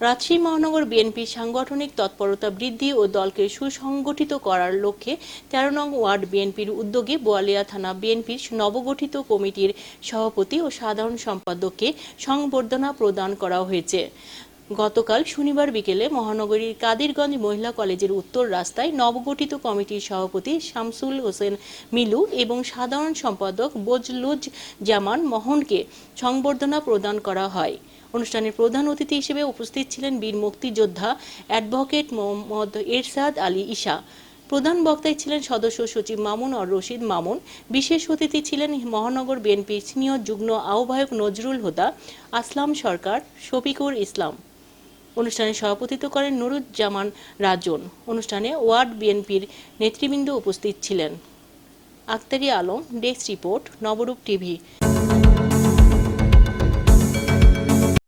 রাজশাহী মহানগর বিএনপির সাংগঠনিক তৎপরতা বৃদ্ধি ও দলকে সুসংগঠিত করার লক্ষ্যে তেরো নং ওয়ার্ড বিএনপির উদ্যোগে বোয়ালিয়া থানা বিএনপির নবগঠিত কমিটির সভাপতি ও সাধারণ সম্পাদককে সংবর্ধনা প্রদান করা হয়েছে। গতকাল শনিবার বিকেলে মহানগরীর কাদিরগঞ্জ মহিলা কলেজের উত্তর রাস্তায় নবগঠিত কমিটির সভাপতি শামসুল হোসেন মিলু এবং সাধারণ সম্পাদক বজলুজ জামান মোহনকে সংবর্ধনা প্রদান করা হয়। অনুষ্ঠানের প্রধান অতিথি হিসেবে উপস্থিত ছিলেন বীর মুক্তিযোদ্ধা অ্যাডভোকেট মোহাম্মদ এরশাদ আলী ঈশা। প্রধান বক্তায় ছিলেন সদস্য সচিব মামুন অর রশিদ মামুন। বিশেষ অতিথি ছিলেন মহানগর বিএনপির সিনিয়র যুগ্ম আহ্বায়ক নজরুল হুদা, আসলাম সরকার, শফিকুর ইসলাম। অনুষ্ঠানে সভাপতিত্ব করেন নুরুজ্জামান রাজন। অনুষ্ঠানে ওয়ার্ড বিএনপির নেতৃবৃন্দ উপস্থিত ছিলেন। Aktari Alam, desk report, Nabarup TV.